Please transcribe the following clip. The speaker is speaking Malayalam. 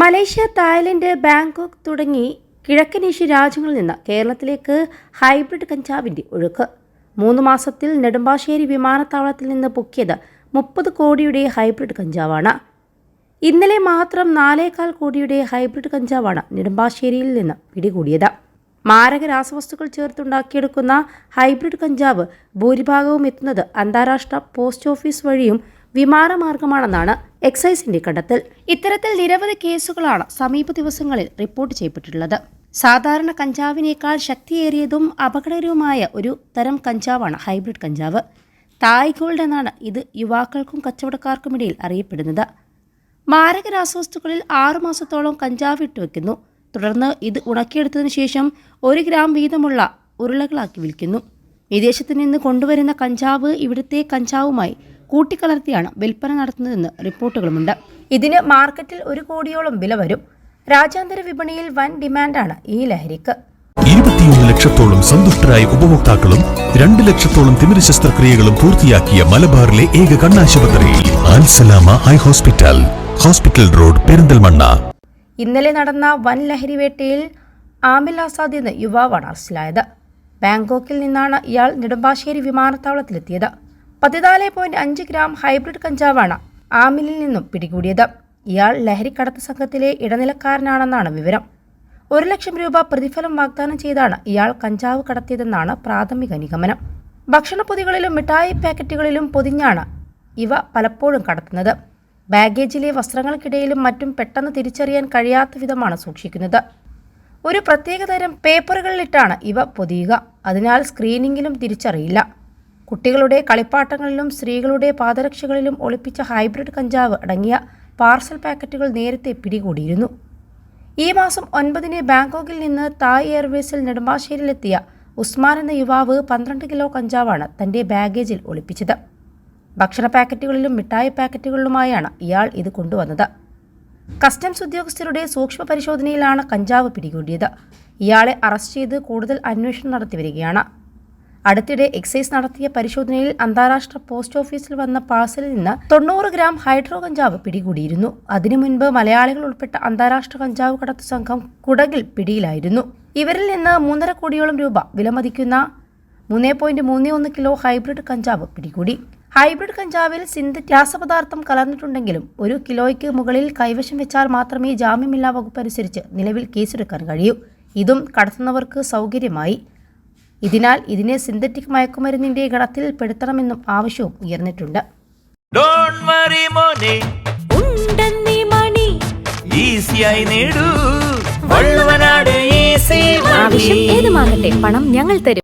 മലേഷ്യ തായ്ലൻഡ് ബാങ്കോക്ക് തുടങ്ങി കിഴക്കനേഷ്യ രാജ്യങ്ങളിൽ നിന്ന് കേരളത്തിലേക്ക് ഹൈബ്രിഡ് കഞ്ചാവിന്റെ ഒഴുക്ക്. മൂന്ന് മാസത്തിൽ നെടുമ്പാശ്ശേരി വിമാനത്താവളത്തിൽ നിന്ന് പൊക്കിയത് മുപ്പത് കോടിയുടെ ഹൈബ്രിഡ് കഞ്ചാവാണ്. ഇന്നലെ മാത്രം നാലേകാൽ കോടിയുടെ ഹൈബ്രിഡ് കഞ്ചാവാണ് നെടുമ്പാശ്ശേരിയിൽ നിന്ന് പിടികൂടിയത്. മാരക രാസവസ്തുക്കൾ ചേർത്തുണ്ടാക്കിയെടുക്കുന്ന ഹൈബ്രിഡ് കഞ്ചാവ് ഭൂരിഭാഗവും എത്തുന്നത് അന്താരാഷ്ട്ര പോസ്റ്റ് ഓഫീസ് വഴിയും വിമാനമാർഗമാണെന്നാണ് എക്സൈസിന്റെ കണ്ടെത്തൽ. ഇത്തരത്തിൽ നിരവധി കേസുകളാണ് സമീപ ദിവസങ്ങളിൽ റിപ്പോർട്ട് ചെയ്യപ്പെട്ടിട്ടുള്ളത്. സാധാരണ കഞ്ചാവിനേക്കാൾ ശക്തിയേറിയതും അപകടകരവുമായ ഒരു തരം കഞ്ചാവാണ് ഹൈബ്രിഡ് കഞ്ചാവ്. തായ് ഗോൾഡ് എന്നാണ് ഇത് യുവാക്കൾക്കും കച്ചവടക്കാർക്കുമിടയിൽ അറിയപ്പെടുന്നത്. മാരക രാസവസ്തുക്കളിൽ ആറുമാസത്തോളം കഞ്ചാവ് ഇട്ട് വെക്കുന്നു. തുടർന്ന് ഇത് ഉണക്കിയെടുത്തതിനു ശേഷം ഒരു ഗ്രാം വീതമുള്ള ഉരുളകളാക്കി വിൽക്കുന്നു. വിദേശത്തു നിന്ന് കൊണ്ടുവരുന്ന കഞ്ചാവ് ഇവിടുത്തെ കഞ്ചാവുമായി കൂട്ടിക്കലർത്തിയാണ് വിൽപ്പന നടത്തുന്നതെന്ന് റിപ്പോർട്ടുകളുമുണ്ട്. ഇതിന് മാർക്കറ്റിൽ ഒരു കോടിയോളം വില വരും. രാജ്യാന്തര വിപണിയിൽ വൻ ഡിമാൻഡാണ് ഈ ലഹരിക്ക്. ഇരുപത്തിയൊന്ന് ലക്ഷത്തോളം സന്തുഷ്ടരായ ഉപഭോക്താക്കളും രണ്ട് ലക്ഷത്തോളം തിമിര ശസ്ത്രക്രിയകളും പൂർത്തിയാക്കിയ മലബാറിലെ ഏക കണ്ണാശുപത്രിയിൽ Al Salama eye hospital hospital road Perinthalmanna. ഇന്നലെ നടന്ന വൻ ലഹരിവേട്ടയിൽ ആമിൽ ആസാദ് എന്ന യുവാവാണ് അറസ്റ്റിലായത്. ബാങ്കോക്കിൽ നിന്നാണ് ഇയാൾ നെടുമ്പാശ്ശേരി വിമാനത്താവളത്തിലെത്തിയത്. പതിനാല് പോയിന്റ് അഞ്ച് ഗ്രാം ഹൈബ്രിഡ് കഞ്ചാവാണ് ആമിലിൽ നിന്നും പിടികൂടിയത്. ഇയാൾ ലഹരിക്കടത്ത് സംഘത്തിലെ ഇടനിലക്കാരനാണെന്നാണ് വിവരം. ഒരു ലക്ഷം രൂപ പ്രതിഫലം വാഗ്ദാനം ചെയ്താണ് ഇയാൾ കഞ്ചാവ് കടത്തിയതെന്നാണ് പ്രാഥമിക നിഗമനം. ഭക്ഷണപ്പൊതികളിലും മിഠായി പാക്കറ്റുകളിലും പൊതിഞ്ഞാണ് ഇവ പലപ്പോഴും കടത്തുന്നത്. ബാഗേജിലെ വസ്ത്രങ്ങൾക്കിടയിലും മറ്റും പെട്ടെന്ന് തിരിച്ചറിയാൻ കഴിയാത്ത വിധമാണ് സൂക്ഷിക്കുന്നത്. ഒരു പ്രത്യേകതരം പേപ്പറുകളിലിട്ടാണ് ഇവ പൊതിയുക. അതിനാൽ സ്ക്രീനിങ്ങിലും തിരിച്ചറിയില്ല. കുട്ടികളുടെ കളിപ്പാട്ടങ്ങളിലും സ്ത്രീകളുടെ പാദരക്ഷകളിലും ഒളിപ്പിച്ച ഹൈബ്രിഡ് കഞ്ചാവ് അടങ്ങിയ പാർസൽ പാക്കറ്റുകൾ നേരത്തെ പിടികൂടിയിരുന്നു. ഈ മാസം ഒൻപതിന് ബാങ്കോക്കിൽ നിന്ന് തായ് എയർവേസിൽ നെടുമ്പാശ്ശേരിയിലെത്തിയ ഉസ്മാൻ എന്ന യുവാവ് പന്ത്രണ്ട് കിലോ കഞ്ചാവാണ് തന്റെ ബാഗേജിൽ ഒളിപ്പിച്ചത്. ഭക്ഷണ പാക്കറ്റുകളിലും മിഠായി പാക്കറ്റുകളിലുമായാണ് ഇയാൾ ഇത് കൊണ്ടുവന്നത്. കസ്റ്റംസ് ഉദ്യോഗസ്ഥരുടെ സൂക്ഷ്മ പരിശോധനയിലാണ് കഞ്ചാവ് പിടികൂടിയത്. ഇയാളെ അറസ്റ്റ് ചെയ്ത് കൂടുതൽ അന്വേഷണം നടത്തി വരികയാണ്. അടുത്തിടെ എക്സൈസ് നടത്തിയ പരിശോധനയിൽ അന്താരാഷ്ട്ര പോസ്റ്റ് ഓഫീസിൽ വന്ന പാഴ്സലിൽ നിന്ന് തൊണ്ണൂറ് ഗ്രാം ഹൈഡ്രോ കഞ്ചാവ് പിടികൂടിയിരുന്നു. അതിനു മുൻപ് മലയാളികൾ ഉൾപ്പെട്ട അന്താരാഷ്ട്ര കഞ്ചാവ് കടത്തു സംഘം കുടകിൽ പിടിയിലായിരുന്നു. ഇവരിൽ നിന്ന് മൂന്നര കോടിയോളം രൂപ വിലമതിക്കുന്ന മൂന്ന് പോയിന്റ് മൂന്ന് ഒന്ന് കിലോ ഹൈബ്രിഡ് കഞ്ചാവ് പിടികൂടി. ഹൈബ്രിഡ് കഞ്ചാവിൽ സിന്തറ്റിക് രാസപദാർത്ഥം കലർന്നിട്ടുണ്ടെങ്കിലും ഒരു കിലോയ്ക്ക് മുകളിൽ കൈവശം വെച്ചാൽ മാത്രമേ ജാമ്യമില്ലാ വകുപ്പ് അനുസരിച്ച് നിലവിൽ കേസെടുക്കാൻ കഴിയൂ. ഇതും കടത്തുന്നവർക്ക് സൗകര്യമായി. ഇതിനാൽ ഇതിനെ സിന്തറ്റിക് മയക്കുമരുന്നിന്റെ ഗണത്തിൽ പെടുത്തണമെന്നും ആവശ്യവും ഉയർന്നിട്ടുണ്ട്. ഡോണ്ട് വറി മോനെ. ഉണ്ടെന്നീ മണി. ഈസിയായി നേടൂ. വള്ളുവനാട് ഈസി ആവശ്യം ഏതുമാകട്ടെ പണം ഞങ്ങൾ തരും.